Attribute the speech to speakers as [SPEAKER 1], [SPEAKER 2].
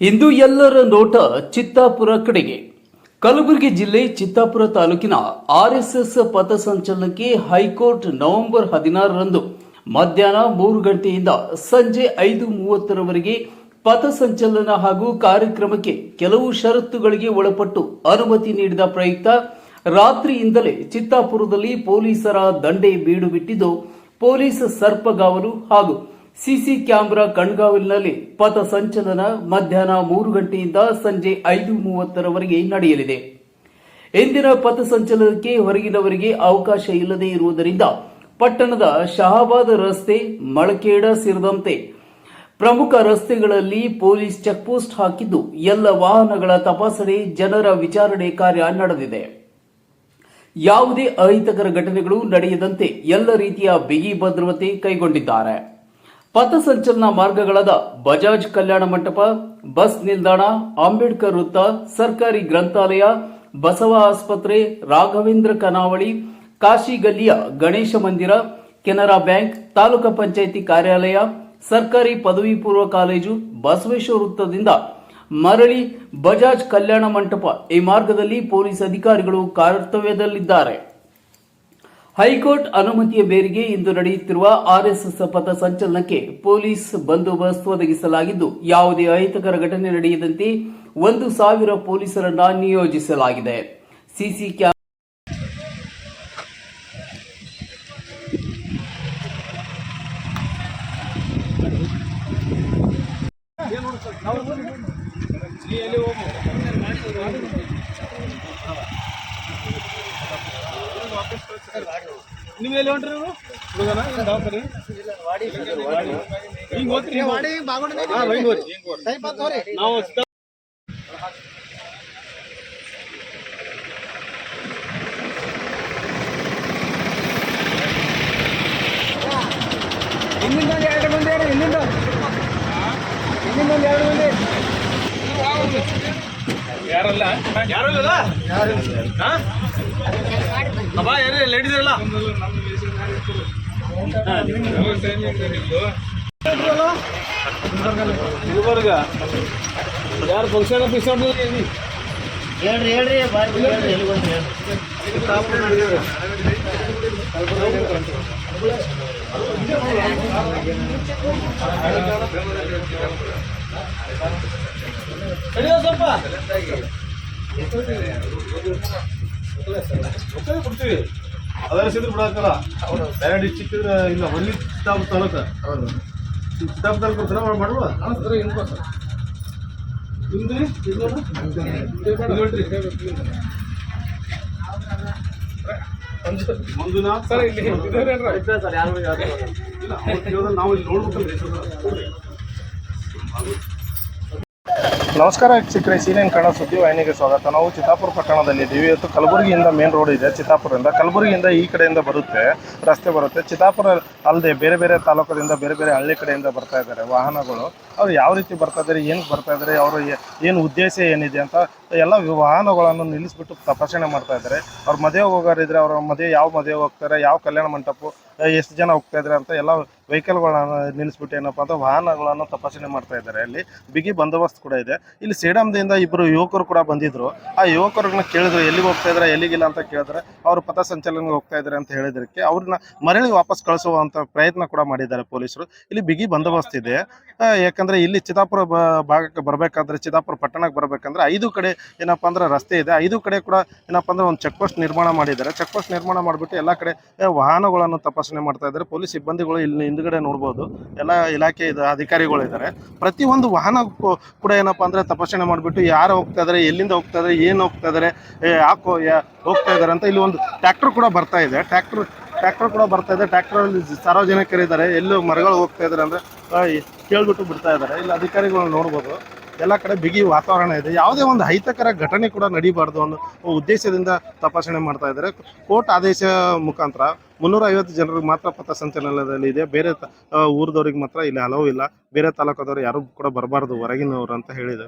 [SPEAKER 1] ಇಂದು ಎಲ್ಲರ ನೋಟ ಚಿತ್ತಾಪುರ ಕಡೆಗೆ. ಕಲಬುರಗಿ ಜಿಲ್ಲೆ ಚಿತ್ತಾಪುರ ತಾಲೂಕಿನ ಆರ್ಎಸ್ಎಸ್ ಪಥಸಂಚಲನಕ್ಕೆ ಹೈಕೋರ್ಟ್ ನವೆಂಬರ್ ಹದಿನಾರರಂದು ಮಧ್ಯಾಹ್ನ ಮೂರು ಗಂಟೆಯಿಂದ ಸಂಜೆ ಐದು ಮೂವತ್ತರವರೆಗೆ ಪಥಸಂಚಲನ ಹಾಗೂ ಕಾರ್ಯಕ್ರಮಕ್ಕೆ ಕೆಲವು ಷರತ್ತುಗಳಿಗೆ ಒಳಪಟ್ಟು ಅನುಮತಿ ನೀಡಿದ ಪ್ರಯುಕ್ತ ರಾತ್ರಿಯಿಂದಲೇ ಚಿತ್ತಾಪುರದಲ್ಲಿ ಪೊಲೀಸರ ದಂಡೆ ಬೀಡುಬಿಟ್ಟಿದ್ದು ಪೊಲೀಸ್ ಸರ್ಪಗಾವಲು ಹಾಗೂ ಸಿಸಿ ಕ್ಯಾಮೆರಾ ಕಣ್ಗಾವಲಿನಲ್ಲಿ ಪಥ ಸಂಚಲನ ಮಧ್ಯಾಹ್ನ ಮೂರು ಗಂಟೆಯಿಂದ ಸಂಜೆ ಐದು ಮೂವತ್ತರವರೆಗೆ ನಡೆಯಲಿದೆ. ಇಂದಿನ ಪಥ ಸಂಚಲನಕ್ಕೆ ಹೊರಗಿನವರಿಗೆ ಅವಕಾಶ ಇಲ್ಲದೆ ಇರುವುದರಿಂದ ಪಟ್ಟಣದ ಶಹಾಬಾದ್ ರಸ್ತೆ, ಮಳಕೇಡ ಸೇರಿದಂತೆ ಪ್ರಮುಖ ರಸ್ತೆಗಳಲ್ಲಿ ಪೊಲೀಸ್ ಚೆಕ್ಪೋಸ್ಟ್ ಹಾಕಿದ್ದು ಎಲ್ಲ ವಾಹನಗಳ ತಪಾಸಣೆ, ಜನರ ವಿಚಾರಣೆ ಕಾರ್ಯ ನಡೆದಿದೆ. ಯಾವುದೇ ಅಹಿತಕರ ಘಟನೆಗಳು ನಡೆಯದಂತೆ ಎಲ್ಲ ರೀತಿಯ ಬಿಗಿ ಭದ್ರತೆ ಕೈಗೊಂಡಿದ್ದಾರೆ. ಪಥಸಂಚಲನ ಮಾರ್ಗಗಳಾದ ಬಜಾಜ್ ಕಲ್ಯಾಣ ಮಂಟಪ, ಬಸ್ ನಿಲ್ದಾಣ, ಅಂಬೇಡ್ಕರ್ ವೃತ್ತ, ಸರ್ಕಾರಿ ಗ್ರಂಥಾಲಯ, ಬಸವ ಆಸ್ಪತ್ರೆ, ರಾಘವೇಂದ್ರ ಕನಾವಳಿ ಕಾಶಿಗಲ್ಲಿಯ ಗಣೇಶ ಮಂದಿರ, ಕೆನರಾ ಬ್ಯಾಂಕ್, ತಾಲೂಕು ಪಂಚಾಯಿತಿ ಕಾರ್ಯಾಲಯ, ಸರ್ಕಾರಿ ಪದವಿ ಪೂರ್ವ ಕಾಲೇಜು, ಬಸವೇಶ್ವರ ವೃತ್ತದಿಂದ ಮರಳಿ ಬಜಾಜ್ ಕಲ್ಯಾಣ ಮಂಟಪ ಈ ಮಾರ್ಗದಲ್ಲಿ ಪೊಲೀಸ್ ಅಧಿಕಾರಿಗಳು ಕರ್ತವ್ಯದಲ್ಲಿದ್ದಾರೆ ಹೈಕೋರ್ಟ್ ಅನುಮತಿಯ ಮೇರೆಗೆ ಇಂದು ನಡೆಯುತ್ತಿರುವ ಆರ್ಎಸ್ಎಸ್ ಪಥ ಸಂಚಲನಕ್ಕೆ ಪೊಲೀಸ್ ಬಂದೋಬಸ್ತ್ ಒದಗಿಸಲಾಗಿದ್ದು, ಯಾವುದೇ ಅಹಿತಕರ ಘಟನೆ ನಡೆಯದಂತೆ ಒಂದು ಸಾವಿರ ಪೊಲೀಸರನ್ನ ನಿಯೋಜಿಸಲಾಗಿದೆ. ಸಿಸಿ ಕ್ಯಾಮೆರಾ
[SPEAKER 2] ನೀವು ಎಲ್ಲಿ ಹೊಂಟ್ರಿ ನೀವು? ಹುಡುಗನ? ಏನ್ ದವಾಖಾನೆ ಹಿಂಗ್ ಹೋಗ್ತೀರಿ ಹಾ, ಹಿಂಗ್ ಹೋಗ್ರಿ. ನಾವು ಒಂದ್ ಎರಡು ಮಂದಿ ಮಂದಿ. ಯಾರಲ್ಲ? ಯಾರಲ್ಲ? ಹಾ? ಅಬ್ಬಾ ಏನೇ ಲೇಡೀಸ್ ಇರಲ್ಲ ಗುಲ್ಬರ್ಗ ಯಾರು ಫಂಕ್ಷನ್ ಫಿಕ್ಸ್
[SPEAKER 3] ಹೇಳ್ರಿ ಹೇಳ್ರಿ ಬಾರಿ ಹೇಳ್ರಿ ಸರ್.
[SPEAKER 2] ಸ್ವಲ್ಪ ಕೊಡ್ತೀವಿ. ಅದರ ಸಿದ್ರು ಬಿಡಕ್ಕಲ್ಲ ಬೇರೆ ಡಿಸ್ಟಿಕ್ ಇಲ್ಲ ಒಳ್ಳೆ ಚಿತ್ತಾಪುರ ತಾಲೂಕ. ಚಿತ್ತಾಪುರ ತಾಲೂಕು ಕೊಡ್ತಾರ ಮಾಡುವ ನಿಮ್ದು ರೀ? ಇದು ನೋಡು. ಇದು ನೋಡ್ರಿ. ಮಂಜುನಾಥ್ ಸರ್. ಇಲ್ಲಿ ಇಲ್ಲ, ಯಾರು ಇಲ್ಲ ನಾವು ಇಲ್ಲಿ ಸರ್.
[SPEAKER 4] ನಮಸ್ಕಾರ ವೀಕ್ಷಕರೇ ಸೀನಿಯನ್ ಕನ್ನಡ ಸುದ್ದಿ ವಾಹಿನಿಗೆ ಸ್ವಾಗತ. ನಾವು ಚಿತ್ತಾಪುರ ಪಟ್ಟಣದಲ್ಲಿದ್ದೀವಿ ಇವತ್ತು ಕಲಬುರಗಿಯಿಂದ ಮೇನ್ ರೋಡ್ ಇದೆ ಚಿತ್ತಾಪುರದಿಂದ. ಕಲಬುರಗಿಯಿಂದ ಈ ಕಡೆಯಿಂದ ಬರುತ್ತೆ, ರಸ್ತೆ ಬರುತ್ತೆ. ಚಿತ್ತಾಪುರ ಅಲ್ಲದೆ ಬೇರೆ ಬೇರೆ ತಾಲೂಕದಿಂದ ಬೇರೆ ಬೇರೆ ಹಳ್ಳಿ ಕಡೆಯಿಂದ ಬರ್ತಾ ಇದ್ದಾರೆ ವಾಹನಗಳು. ಅವ್ರು ಯಾವ ರೀತಿ ಬರ್ತಾ ಇದ್ದಾರೆ ಏನಕ್ಕೆ ಬರ್ತಾ ಇದ್ದಾರೆ, ಅವರು ಏನು ಉದ್ದೇಶ ಏನಿದೆ ಅಂತ ಎಲ್ಲ ವಾಹನಗಳನ್ನು ನಿಲ್ಲಿಸ್ಬಿಟ್ಟು ತಪಾಸಣೆ ಮಾಡ್ತಾ ಇದ್ದಾರೆ. ಅವ್ರ ಮದುವೆ ಹೋಗೋರಿದ್ರೆ ಅವ್ರ ಮದುವೆ ಯಾವ ಮದುವೆ ಹೋಗ್ತಾರೆ, ಯಾವ ಕಲ್ಯಾಣ ಮಂಟಪ ಎಷ್ಟು ಜನ ಹೋಗ್ತಾ ಇದ್ದಾರೆ ಅಂತ ಎಲ್ಲ ವೆಹಿಕಲ್ಗಳನ್ನ ನಿಲ್ಲಿಸ್ಬಿಟ್ಟು ಏನಪ್ಪ ಅಂತ ವಾಹನಗಳನ್ನು ತಪಾಸಣೆ ಮಾಡ್ತಾ ಇದ್ದಾರೆ ಅಲ್ಲಿ ಬಿಗಿ ಬಂದೋಬಸ್ತ್ ಕೂಡ ಇದೆ. ಇಲ್ಲಿ ಸೇಡಂದಿಂದ ಇಬ್ಬರು ಯುವಕರು ಕೂಡ ಬಂದಿದ್ರು. ಆ ಯುವಕರನ್ನ ಕೇಳಿದ್ರು, ಎಲ್ಲಿಗೆ ಹೋಗ್ತಾ ಇದ್ದಾರೆ ಎಲ್ಲಿಗಿಲ್ಲ? ಅಂತ ಕೇಳಿದ್ರೆ, ಅವರು ಪಥ ಸಂಚಲನಕ್ಕೆ ಹೋಗ್ತಾ ಇದ್ದಾರೆ ಅಂತ ಹೇಳಿದ್ರಕ್ಕೆ ಅವ್ರನ್ನ ಮರಳಿ ವಾಪಸ್ ಕಳಿಸುವಂತ ಪ್ರಯತ್ನ ಕೂಡ ಮಾಡಿದ್ದಾರೆ ಪೊಲೀಸರು. ಇಲ್ಲಿ ಬಿಗಿ ಬಂದೋಬಸ್ತ್ ಇದೆ. ಯಾಕಂದ್ರೆ ಇಲ್ಲಿ ಚಿತಾಪುರ ಭಾಗಕ್ಕೆ ಬರಬೇಕಾದ್ರೆ ಚಿತಾಪುರ ಪಟ್ಟಣಕ್ಕೆ ಬರಬೇಕಂದ್ರೆ ಐದು ಕಡೆ ಏನಪ್ಪಾ ಅಂದ್ರೆ ರಸ್ತೆ ಇದೆ. ಐದು ಕಡೆ ಕೂಡ ಏನಪ್ಪಾ ಅಂದ್ರೆ ಒಂದು ಚೆಕ್ ಪೋಸ್ಟ್ ನಿರ್ಮಾಣ ಮಾಡಿದ್ದಾರೆ. ಚೆಕ್ ಪೋಸ್ಟ್ ನಿರ್ಮಾಣ ಮಾಡಿಬಿಟ್ಟು ಎಲ್ಲ ಕಡೆ ವಾಹನಗಳನ್ನು ತಪಾಸಣೆ ಮಾಡ್ತಾ ಇದ್ದಾರೆ. ಪೊಲೀಸ್ ಸಿಬ್ಬಂದಿಗಳು ಇಲ್ಲಿ ಹಿಂದ್ಗಡೆ ನೋಡ್ಬೋದು. ಎಲ್ಲ ಇಲಾಖೆ ಇದು ಅಧಿಕಾರಿಗಳು ಇದ್ದಾರೆ. ಪ್ರತಿಯೊಂದು ವಾಹನ ಕೂಡ ಏನಪ್ಪಾ ಅಂದ್ರೆ ತಪಾಸಣೆ ಮಾಡಿಬಿಟ್ಟು ಯಾರು ಹೋಗ್ತಾ ಇದ್ದಾರೆ ಎಲ್ಲಿಂದ ಹೋಗ್ತಾ ಇದ್ದಾರೆ ಏನು ಹೋಗ್ತಾ ಇದ್ದಾರೆ ಯಾಕೋ ಹೋಗ್ತಾ ಇದ್ದಾರೆ ಅಂತ ಇಲ್ಲಿ ಒಂದು ಟ್ರ್ಯಾಕ್ಟರ್ ಕೂಡ ಬರ್ತಾ ಇದೆ. ಟ್ರ್ಯಾಕ್ಟರ್ ಟ್ರ್ಯಾಕ್ಟರ್ ಕೂಡ ಬರ್ತಾ ಇದೆ. ಟ್ರ್ಯಾಕ್ಟರ್ ಅಲ್ಲಿ ಸಾರ್ವಜನಿಕರಿದ್ದಾರೆ. ಎಲ್ಲೂ ಮರಗಳು ಹೋಗ್ತಾ ಇದ್ದಾರೆ ಅಂದ್ರೆ ಕೇಳ್ಬಿಟ್ಟು ಬಿಡ್ತಾ ಇದ್ದಾರೆ. ಇಲ್ಲಿ ಅಧಿಕಾರಿಗಳು ನೋಡ್ಬೋದು. ಎಲ್ಲ ಕಡೆ ಬಿಗಿ ವಾತಾವರಣ ಇದೆ. ಯಾವುದೇ ಒಂದು ಅಹಿತಕರ ಘಟನೆ ಕೂಡ ನಡೀಬಾರ್ದು ಅನ್ನೋ ಉದ್ದೇಶದಿಂದ ತಪಾಸಣೆ ಮಾಡ್ತಾ ಇದ್ದಾರೆ. ಕೋರ್ಟ್ ಆದೇಶ ಮುಖಾಂತರ ಮುನ್ನೂರ ಐವತ್ತು ಜನರಿಗೆ ಮಾತ್ರ ಪಥ ಸಂಚಲನದಲ್ಲಿ ಇದೆ. ಬೇರೆ ಊರದವ್ರಿಗೆ ಮಾತ್ರ ಇಲ್ಲಿ ಹಲವು ಇಲ್ಲ. ಬೇರೆ ತಾಲೂಕದವ್ರು ಯಾರು ಕೂಡ ಬರಬಾರ್ದು ಹೊರಗಿನವರು ಅಂತ ಹೇಳಿದೆ